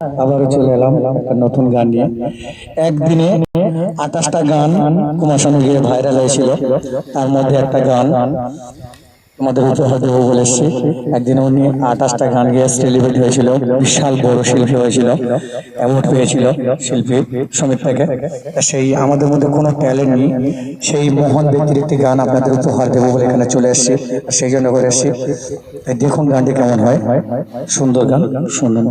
আবারও চলে এলাম একটা নতুন গান নিয়ে। একদিনে আঠাশটা গান কুমার গিয়ে ভাইরাল হয়েছিল। তার মধ্যে একটা গান। আমাদের উপহার দেবো বলে এসছি। একদিনে উনি আঠাশটা গান গিয়ে সেলিব্রিটি হয়েছিল। বিশাল বড় শিল্পী হয়েছিল। অ্যাওয়ার্ড পেয়েছিল শিল্পী সমিত থেকে। সেই আমাদের মধ্যে কোনো ট্যালেন্ট নেই। সেই মহান ব্যক্তির একটি গান আপনাদের উপহার দেবো বলে এখানে চলে এসেছি। সেই জন্য করে এসেছি। দেখুন গানটি কেমন হয়। সুন্দর গান। শুনুন।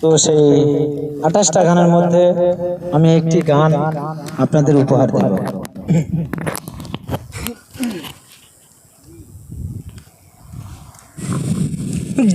তো সেই আঠাশটা গানের মধ্যে আমি একটি গান আপনাদের উপহার দেব।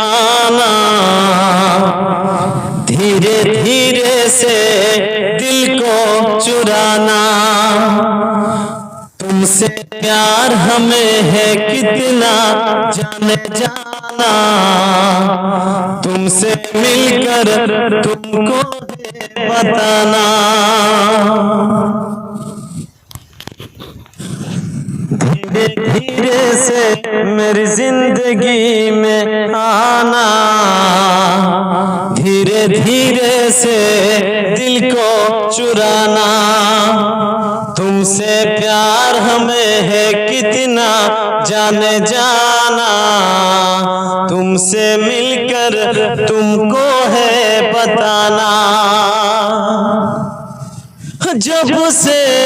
آنا۔ دھیرے دھیرے سے دل کو چرانا۔ تم سے پیار ہمیں ہے کتنا جانے جانا۔ تم سے مل کر تم کو بتانا۔ دھیرے دھیرے سے میری زندگی میں آنا۔ دھیرے دھیرے سے دل کو چرانا۔ تم سے پیار ہمیں ہے کتنا جانے جانا۔ تم سے مل کر تم کو ہے بتانا۔ جب سے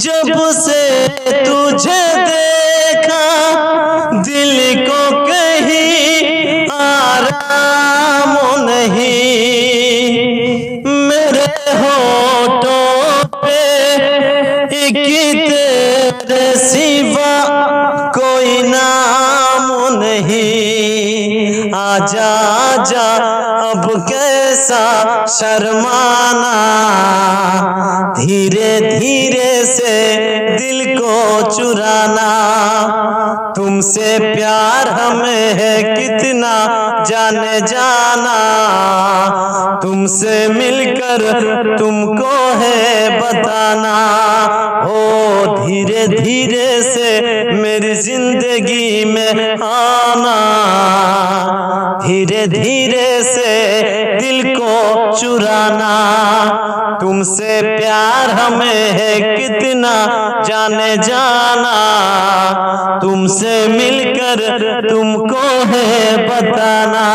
جب سے تجھے دیکھا دل کو کہیں آرام نہیں۔ میرے ہوتوں پہ ایک تیرے سیوا کوئی نام نہیں۔ آجا جا اب کیسا شرمانا۔ دھیرے دھیرے دل کو چرانا۔ تم سے پیار ہمیں ہے کتنا، جانے جانا۔ تم سے مل کر تم کو ہے بتانا۔ ہو دھیرے دھیرے سے میری زندگی میں آنا۔ دھیرے دھیرے سے چرانا، تم سے پیار ہمیں ہے کتنا، جانے جانا، تم سے مل کر تم کو ہے بتانا۔